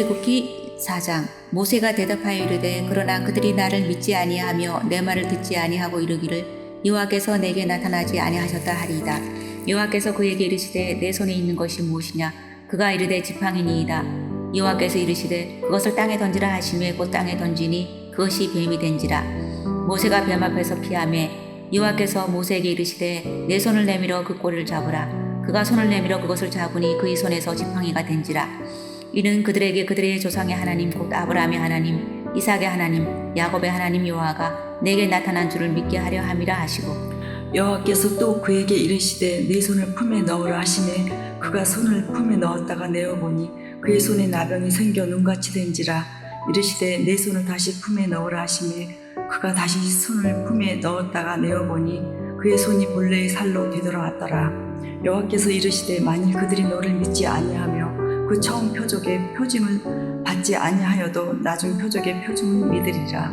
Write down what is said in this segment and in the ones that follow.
출애굽기 4장 모세가 대답하여 이르되 그러나 그들이 나를 믿지 아니하며 내 말을 듣지 아니하고 이르기를 여호와께서 내게 나타나지 아니하셨다 하리이다. 여호와께서 그에게 이르시되 내 손에 있는 것이 무엇이냐? 그가 이르되 지팡이니이다. 여호와께서 이르시되 그것을 땅에 던지라 하시매 곧 땅에 던지니 그것이 뱀이 된지라. 모세가 뱀 앞에서 피하매 여호와께서 모세에게 이르시되 내 손을 내밀어 그 꼬리를 잡으라. 그가 손을 내밀어 그것을 잡으니 그의 손에서 지팡이가 된지라 이는 그들에게 그들의 조상의 하나님 곧 아브라함의 하나님 이삭의 하나님 야곱의 하나님 여호와가 내게 나타난 줄을 믿게 하려 함이라 하시고 여호와께서 또 그에게 이르시되 내 손을 품에 넣으라 하시매 그가 손을 품에 넣었다가 내어 보니 그의 손에 나병이 생겨 눈같이 된지라. 이르시되 내 손을 다시 품에 넣으라 하시매 그가 다시 손을 품에 넣었다가 내어 보니 그의 손이 본래의 살로 되돌아왔더라. 여호와께서 이르시되 만일 그들이 너를 믿지 아니하며 그 처음 표적의 표징을 받지 아니하여도 나중 표적의 표징을 믿으리라.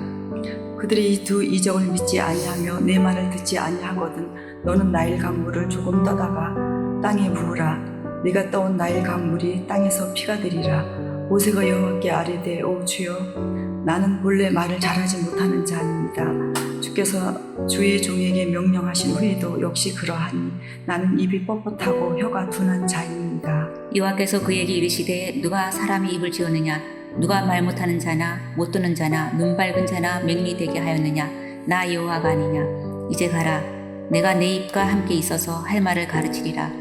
그들이 이 두 이적을 믿지 아니하며 내 말을 듣지 아니하거든 너는 나일 강물을 조금 떠다가 땅에 부으라. 네가 떠온 나일 강물이 땅에서 피가 되리라. 모세가 여호와께 아뢰되 오 주여 나는 본래 말을 잘하지 못하는 자입니다 주께서 주의 종에게 명령하신 후에도 역시 그러하니 나는 입이 뻣뻣하고 혀가 둔한 자입니다. 여호와께서 그에게 이르시되 누가 사람이 입을 지었느냐? 누가 말 못하는 자나 못 듣는 자나 눈 밝은 자나 맹인이 되게 하였느냐? 나 여호와가 아니냐? 이제 가라. 내가 내 입과 함께 있어서 할 말을 가르치리라.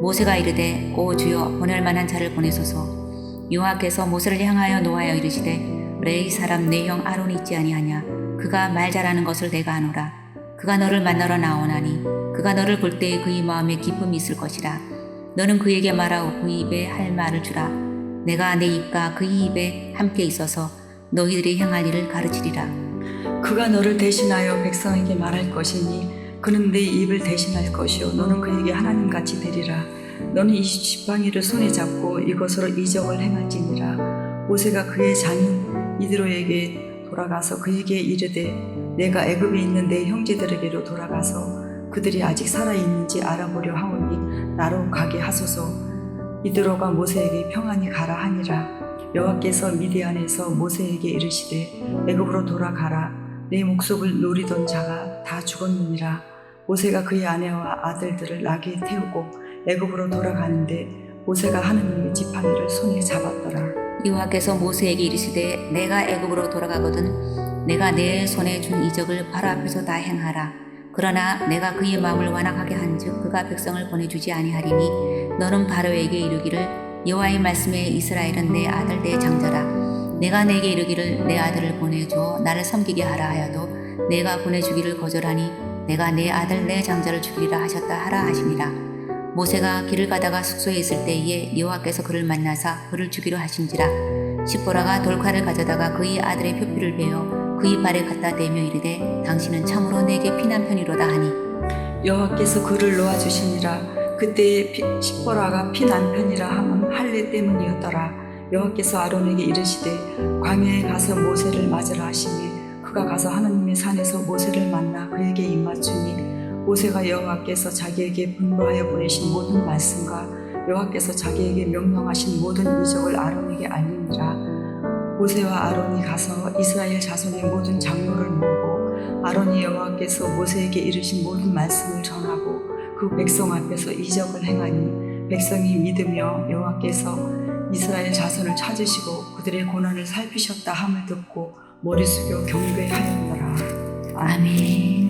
모세가 이르되 오 주여 보낼 만한 자를 보내소서. 여호와께서 모세를 향하여 노하여 이르시되 레이 사람 내 형 아론이 있지 아니하냐 그가 말 잘하는 것을 내가 아노라. 그가 너를 만나러 나오나니 그가 너를 볼 때에 그의 마음에 기쁨이 있을 것이라. 너는 그에게 말하고 그 입에 할 말을 주라. 내가 내 입과 그의 입에 함께 있어서 너희들이 행할 일을 가르치리라. 그가 너를 대신하여 백성에게 말할 것이니 그는 내 입을 대신할 것이요. 너는 그에게 하나님 같이 되리라. 너는 이 지팡이를 손에 잡고 이것으로 이적을 행할지니라. 모세가 그의 장인 이드로에게 돌아가서 그에게 이르되 내가 애굽에 있는 내 형제들에게로 돌아가서 그들이 아직 살아 있는지 알아보려 하오니 나로 가게 하소서. 이드로가 모세에게 평안히 가라 하니라. 여호와께서 미디안에서 모세에게 이르시되 애굽으로 돌아가라. 내 목숨을 노리던 자가 다 죽었느니라. 모세가 그의 아내와 아들들을 나귀에 태우고 애굽으로 돌아가는데 모세가 하느님의 지팡이를 손에 잡았더라 여호와께서 모세에게 이르시되 내가 애굽으로 돌아가거든 내가 내 손에 준 이적을 바로 앞에서 다 행하라. 그러나 내가 그의 마음을 완악하게 한즉 그가 백성을 보내주지 아니하리니 너는 바로에게 이르기를 여호와의 말씀에 이스라엘은 내 아들 내 장자라. 내가 내게 이르기를 내 아들을 보내줘 나를 섬기게 하라 하여도 내가 보내주기를 거절하니 내가 내 아들 내 장자를 죽이리라 하셨다 하라 하시니라. 모세가 길을 가다가 숙소에 있을 때에 여호와께서 그를 만나사 그를 죽이려 하신지라. 십보라가 돌칼을 가져다가 그의 아들의 표피를 베어 그의 발에 갖다 대며 이르되 당신은 참으로 내게 피난 편이로다 하니. 여호와께서 그를 놓아 주시니라. 그때에 피- 십보라가 피 난 편이라 함은 할례 때문이었더라. 여호와께서 아론에게 이르시되 광야에 가서 모세를 맞으라 하시니 그가 가서 하나님의 산에서 모세를 만나 그에게 입맞추니 모세가 여호와께서 자기에게 분부하여 보내신 모든 말씀과 여호와께서 자기에게 명령하신 모든 이적을 아론에게 알리니라 모세와 아론이 가서 이스라엘 자손의 모든 장로를 모으고 아론이 여호와께서 모세에게 이르신 모든 말씀을 전하고 그 백성 앞에서 이적을 행하니 백성이 믿으며 여호와께서 이스라엘 자손을 찾으시고 그들의 고난을 살피셨다 함을 듣고 머리 숙여 경배하였더라. 아멘.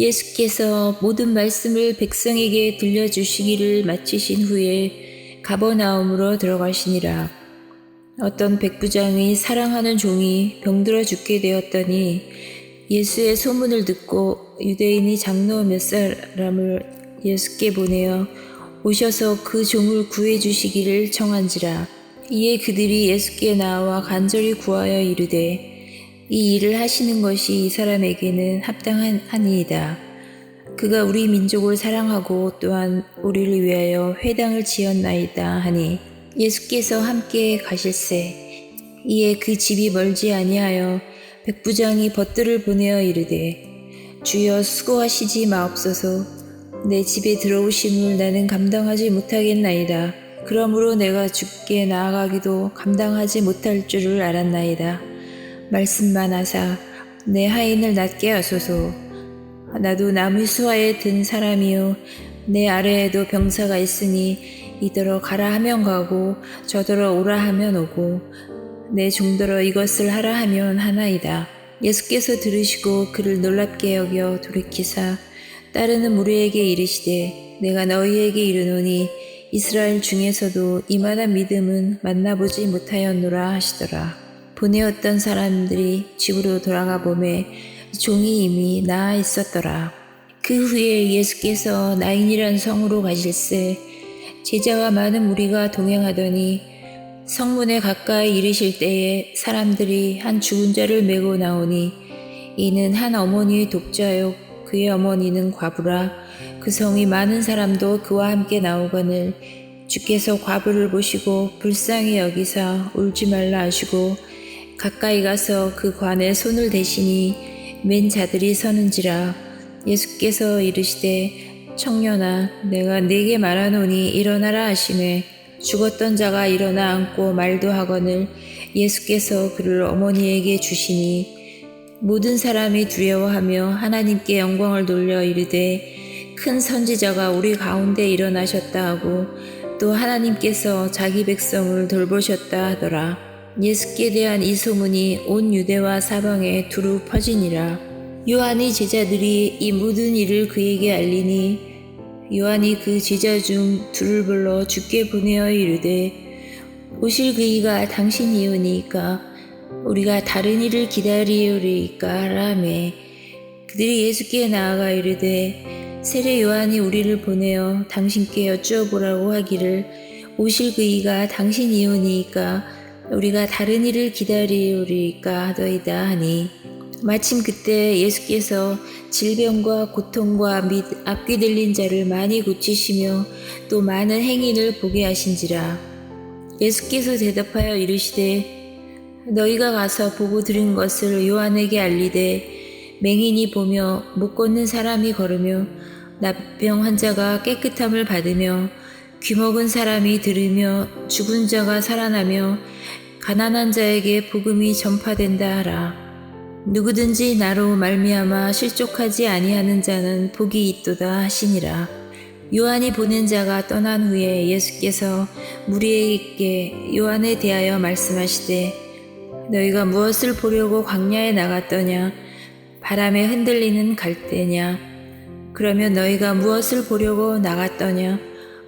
예수께서 모든 말씀을 백성에게 들려주시기를 마치신 후에 가버나움으로 들어가시니라. 어떤 백부장이 사랑하는 종이 병들어 죽게 되었더니 예수의 소문을 듣고 유대인이 장로 몇 사람을 예수께 보내어 오셔서 그 종을 구해 주시기를 청한지라. 이에 그들이 예수께 나와 간절히 구하여 이르되 이 일을 하시는 것이 이 사람에게는 합당한 하니이다. 그가 우리 민족을 사랑하고 또한 우리를 위하여 회당을 지었나이다 하니 예수께서 함께 가실세 이에 그 집이 멀지 아니하여 백부장이 벗들을 보내어 이르되 주여 수고하시지 마옵소서 내 집에 들어오심을 나는 감당하지 못하겠나이다. 그러므로 내가 죽게 나아가기도 감당하지 못할 줄을 알았나이다. 말씀만 하사 내 하인을 낫게 하소서. 나도 나무 수하에 든 사람이요 내 아래에도 병사가 있으니 이더러 가라 하면 가고 저더러 오라 하면 오고 내 종더러 이것을 하라 하면 하나이다. 예수께서 들으시고 그를 놀랍게 여겨 돌이키사 따르는 무리에게 이르시되 내가 너희에게 이르노니 이스라엘 중에서도 이만한 믿음은 만나보지 못하였노라 하시더라. 보내었던 사람들이 집으로 돌아가 보매 종이 이미 나아 있었더라. 그 후에 예수께서 나인이란 성으로 가실새 제자와 많은 무리가 동행하더니 성문에 가까이 이르실 때에 사람들이 한 죽은 자를 메고 나오니 이는 한 어머니의 독자요 그의 어머니는 과부라 그 성이 많은 사람도 그와 함께 나오거늘 주께서 과부를 보시고 불쌍히 여기사 울지 말라 하시고 가까이 가서 그 관에 손을 대시니 맨 자들이 서는지라 예수께서 이르시되 청년아 내가 네게 말하노니 일어나라 하시매 죽었던 자가 일어나 앉고 말도 하거늘 예수께서 그를 어머니에게 주시니 모든 사람이 두려워하며 하나님께 영광을 돌려 이르되 큰 선지자가 우리 가운데 일어나셨다 하고 또 하나님께서 자기 백성을 돌보셨다 하더라. 예수께 대한 이 소문이 온 유대와 사방에 두루 퍼지니라. 요한의 제자들이 이 모든 일을 그에게 알리니 요한이 그 제자 중 둘을 불러 주께 보내어 이르되 오실 그이가 당신이오니까 우리가 다른 일을 기다리오리까 하라매 그들이 예수께 나아가 이르되 세례 요한이 우리를 보내어 당신께 여쭈어보라고 하기를 오실 그이가 당신이오니까 우리가 다른 일을 기다리오리까 하더이다 하니 마침 그때 예수께서 질병과 고통과 및 앞귀 들린 자를 많이 고치시며 또 많은 행인을 보게 하신지라. 예수께서 대답하여 이르시되 너희가 가서 보고 들은 것을 요한에게 알리되 맹인이 보며 못 걷는 사람이 걸으며 나병 환자가 깨끗함을 받으며 귀먹은 사람이 들으며 죽은 자가 살아나며 가난한 자에게 복음이 전파된다 하라. 누구든지 나로 말미암아 실족하지 아니하는 자는 복이 있도다 하시니라. 요한이 보낸 자가 떠난 후에 예수께서 무리에게 요한에 대하여 말씀하시되 너희가 무엇을 보려고 광야에 나갔더냐 바람에 흔들리는 갈대냐 그러면 너희가 무엇을 보려고 나갔더냐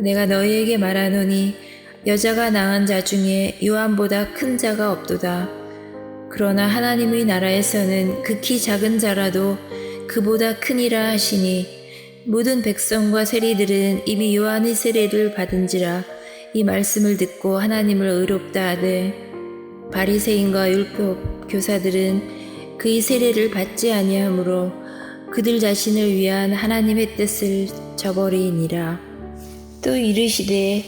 내가 너희에게 말하노니 여자가 낳은 자 중에 요한보다 큰 자가 없도다. 그러나 하나님의 나라에서는 극히 작은 자라도 그보다 크니라 하시니 모든 백성과 세리들은 이미 요한의 세례를 받은지라 이 말씀을 듣고 하나님을 의롭다 하되 바리새인과 율법 교사들은 그의 세례를 받지 아니하므로 그들 자신을 위한 하나님의 뜻을 저버리니라 또 이르시되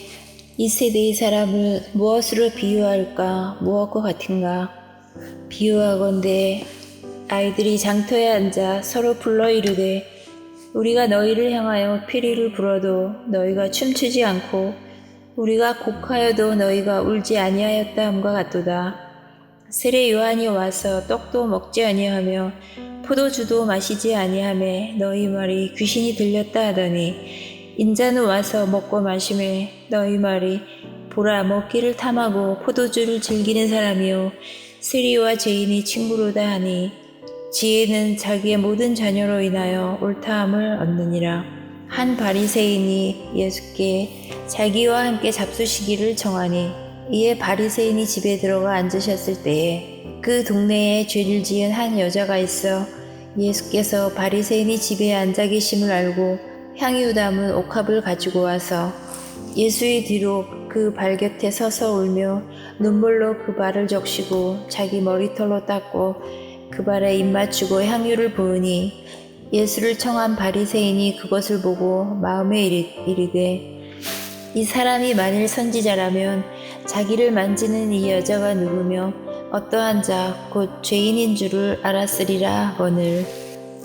이 세대의 사람을 무엇으로 비유할까 무엇과 같은가 비유하건대 아이들이 장터에 앉아 서로 불러 이르되 우리가 너희를 향하여 피리를 불어도 너희가 춤추지 않고 우리가 곡하여도 너희가 울지 아니하였다 함과 같도다. 세례 요한이 와서 떡도 먹지 아니하며 포도주도 마시지 아니하며 너희 말이 귀신이 들렸다 하더니 인자는 와서 먹고 마시매 너희 말이 보라 먹기를 탐하고 포도주를 즐기는 사람이요 세리와 죄인이 친구로다 하니 지혜는 자기의 모든 자녀로 인하여 옳다함을 얻느니라. 한 바리새인이 예수께 자기와 함께 잡수시기를 정하니 이에 바리새인이 집에 들어가 앉으셨을 때에 그 동네에 죄를 지은 한 여자가 있어 예수께서 바리새인이 집에 앉아 계심을 알고 향유 담은 옥합을 가지고 와서 예수의 뒤로 그 발 곁에 서서 울며 눈물로 그 발을 적시고 자기 머리털로 닦고 그 발에 입 맞추고 향유를 부으니 예수를 청한 바리새인이 그것을 보고 마음에 이르- 이르되 이 사람이 만일 선지자라면 자기를 만지는 이 여자가 누구며 어떠한 자 곧 죄인인 줄을 알았으리라 오늘.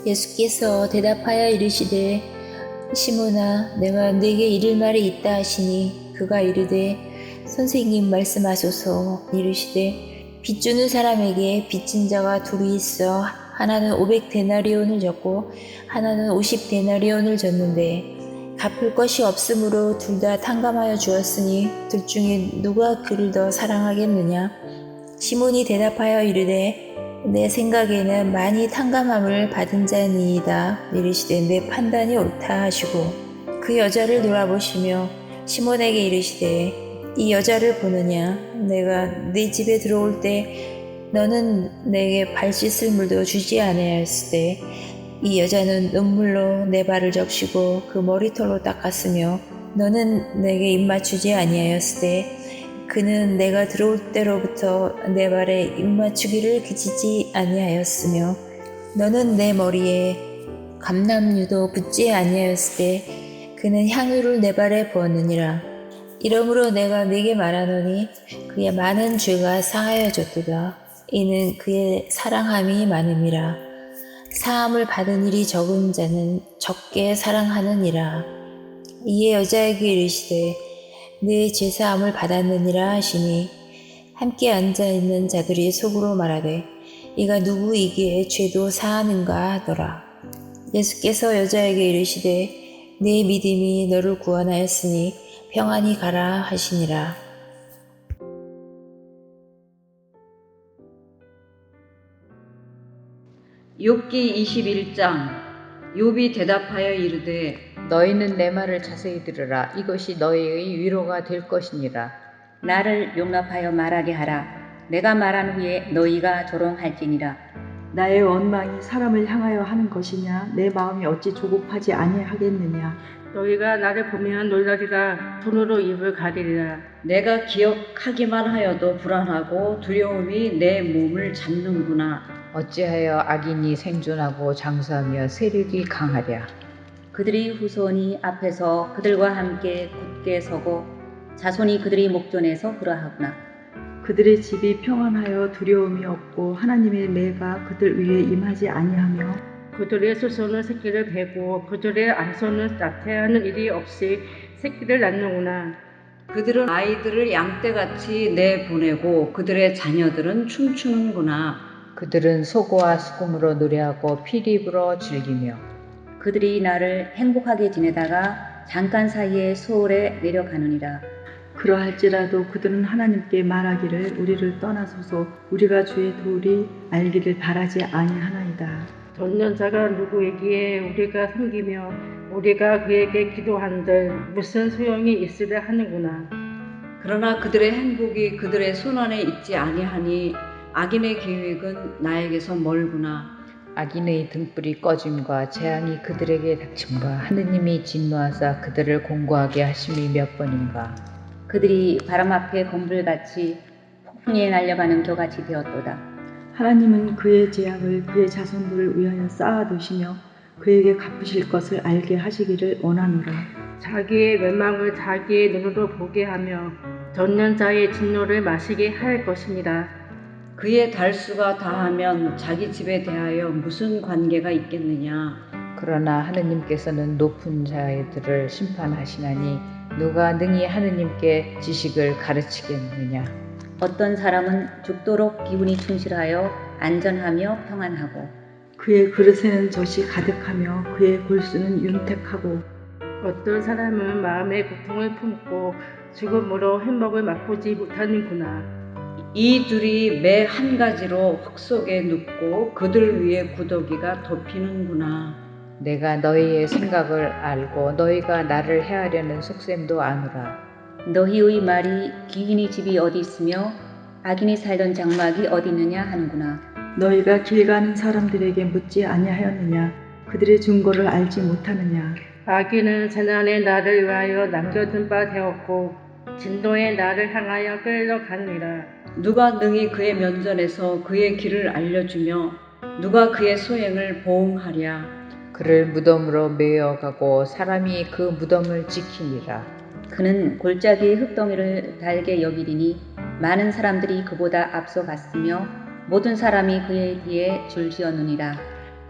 예수께서 대답하여 이르시되 시몬아 내가 네게 이를 말이 있다 하시니 그가 이르되 선생님 말씀하소서. 이르시되 빚주는 사람에게 빚진 자가 둘이 있어 하나는 500데나리온을 졌고 하나는 50데나리온을 졌는데 갚을 것이 없으므로 둘 다 탕감하여 주었으니 둘 중에 누가 그를 더 사랑하겠느냐? 시몬이 대답하여 이르되 내 생각에는 많이 탕감함을 받은 자니이다. 이르시되 내 판단이 옳다 하시고 그 여자를 돌아보시며 시몬에게 이르시되 이 여자를 보느냐? 내가 네 집에 들어올 때 너는 내게 발 씻을 물도 주지 아니하였을 때이 여자는 눈물로 내 발을 적시고 그 머리털로 닦았으며 너는 내게 입 맞추지 아니하였을 때 그는 내가 들어올 때로부터 내 발에 입 맞추기를 그치지 아니하였으며 너는 내 머리에 감남유도 붓지 아니하였을 때 그는 향유를 내 발에 부었느니라. 이러므로 내가 네게 말하노니 그의 많은 죄가 상하여졌도다. 이는 그의 사랑함이 많음이라. 사함을 받은 일이 적은 자는 적게 사랑하느니라. 이에 여자에게 이르시되 내 제사함을 받았느니라 하시니 함께 앉아 있는 자들이 속으로 말하되 이가 누구이기에 죄도 사하는가 하더라. 예수께서 여자에게 이르시되 내 믿음이 너를 구원하였으니 평안히 가라 하시니라. 욥기 21장 욥이 대답하여 이르되 너희는 내 말을 자세히 들으라. 이것이 너희의 위로가 될 것이니라. 나를 용납하여 말하게 하라. 내가 말한 후에 너희가 조롱할지니라. 나의 원망이 사람을 향하여 하는 것이냐 내 마음이 어찌 조급하지 아니하겠느냐 너희가 나를 보면 놀라리라 손으로 입을 가리리라 내가 기억하기만 하여도 불안하고 두려움이 내 몸을 잡는구나 어찌하여 악인이 생존하고 장수하며 세력이 강하랴. 그들이 후손이 앞에서 그들과 함께 굳게 서고 자손이 그들이 목전에서 그러하구나. 그들의 집이 평안하여 두려움이 없고 하나님의 매가 그들 위에 임하지 아니하며 그들의 수손은 새끼를 베고 그들의 암소는 나태하는 일이 없이 새끼를 낳는구나 그들은 아이들을 양떼같이 내보내고 그들의 자녀들은 춤추는구나 그들은 소고와 수금으로 노래하고 피리 불어 즐기며 그들이 나를 행복하게 지내다가 잠깐 사이에 소홀에 내려가느니라. 그러할지라도 그들은 하나님께 말하기를 우리를 떠나소서 우리가 주의 도리 알기를 바라지 아니하나이다 전년자가 누구이기에 우리가 섬기며 우리가 그에게 기도한들 무슨 소용이 있으려 하는구나 그러나 그들의 행복이 그들의 손안에 있지 아니하니 악인의 계획은 나에게서 멀구나 악인의 등불이 꺼짐과 재앙이 그들에게 닥침과 하느님이 진노하사 그들을 공고하게 하심이 몇 번인가. 그들이 바람 앞에 검불같이 폭풍에 날려가는 겨같이 되었도다. 하나님은 그의 재앙을 그의 자손들을 위하여 쌓아두시며 그에게 갚으실 것을 알게 하시기를 원하노라 자기의 멸망을 자기의 눈으로 보게 하며 전년자의 진노를 마시게 할 것입니다 그의 달수가 다하면 자기 집에 대하여 무슨 관계가 있겠느냐 그러나 하느님께서는 높은 자들을 심판하시나니 누가 능히 하느님께 지식을 가르치겠느냐. 어떤 사람은 죽도록 기운이 충실하여 안전하며 평안하고 그의 그릇에는 젖이 가득하며 그의 골수는 윤택하고 어떤 사람은 마음의 고통을 품고 죽음으로 행복을 맛보지 못하는구나 이 둘이 매 한 가지로 흙 속에 눕고 그들 위에 구더기가 덮이는구나. 내가 너희의 생각을 알고 너희가 나를 해하려는 속셈도 아노라. 너희의 말이 귀인의 집이 어디 있으며 악인이 살던 장막이 어디 있느냐 하는구나. 너희가 길 가는 사람들에게 묻지 아니하였느냐 그들의 증거를 알지 못하느냐 악인은 재난의 나를 위하여 남겨둔 바 되었고 진노의 나를 향하여 끌려가느니라. 누가 능히 그의 면전에서 그의 길을 알려주며 누가 그의 소행을 보응하랴. 그를 무덤으로 메어가고 사람이 그 무덤을 지키니라. 그는 골짜기의 흙덩이를 달게 여기리니 많은 사람들이 그보다 앞서 갔으며 모든 사람이 그의 뒤에 줄지었느니라.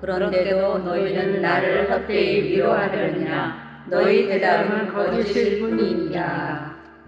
그런데도 너희는 나를 헛되이 위로하려느냐 너희 대답은 거짓일 뿐이니라.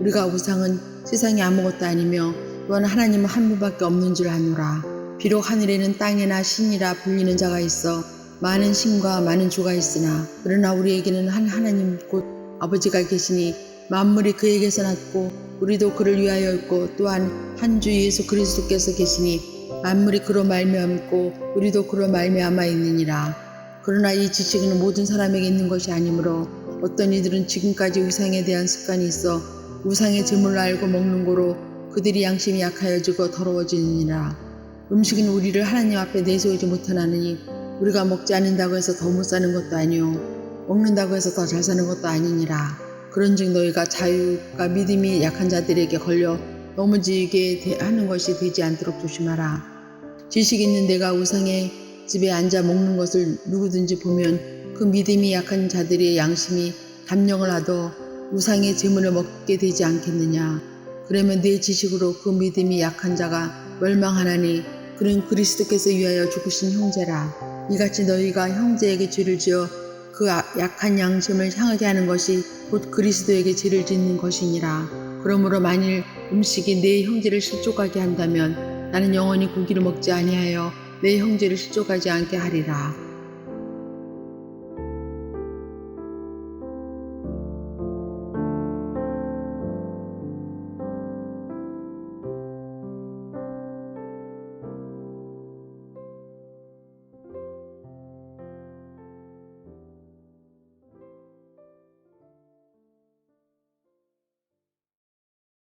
우리가 우상은 세상에 아무것도 아니며 또한 하나님은 한 분밖에 없는 줄 아노라. 비록 하늘에는 땅이나 신이라 불리는 자가 있어 많은 신과 많은 주가 있으나 그러나 우리에게는 한 하나님 곧 아버지가 계시니 만물이 그에게서 났고 우리도 그를 위하여 있고 또한 한 주 예수 그리스도께서 계시니 만물이 그로 말미암고 우리도 그로 말미암아 있느니라. 그러나 이 지식은 모든 사람에게 있는 것이 아니므로 어떤 이들은 지금까지 우상에 대한 습관이 있어 우상의 제물을 알고 먹는 고로 그들이 양심이 약하여지고 더러워지느니라. 음식은 우리를 하나님 앞에 내세우지 못하나니 우리가 먹지 않는다고 해서 더 못 사는 것도 아니요 먹는다고 해서 더 잘 사는 것도 아니니라. 그런즉 너희가 자유가 믿음이 약한 자들에게 걸려 넘어지게 대- 하는 것이 되지 않도록 조심하라. 지식 있는 내가 우상의 집에 앉아 먹는 것을 누구든지 보면 그 믿음이 약한 자들의 양심이 감령을 하도 우상의 재물을 먹게 되지 않겠느냐 그러면 내 지식으로 그 믿음이 약한 자가 멸망하나니 그는 그리스도께서 위하여 죽으신 형제라 이같이 너희가 형제에게 죄를 지어 그 아- 약한 양심을 상하게 하는 것이 곧 그리스도에게 죄를 짓는 것이니라. 그러므로 만일 음식이 내 형제를 실족하게 한다면 나는 영원히 고기를 먹지 아니하여 내 형제를 실족하지 않게 하리라.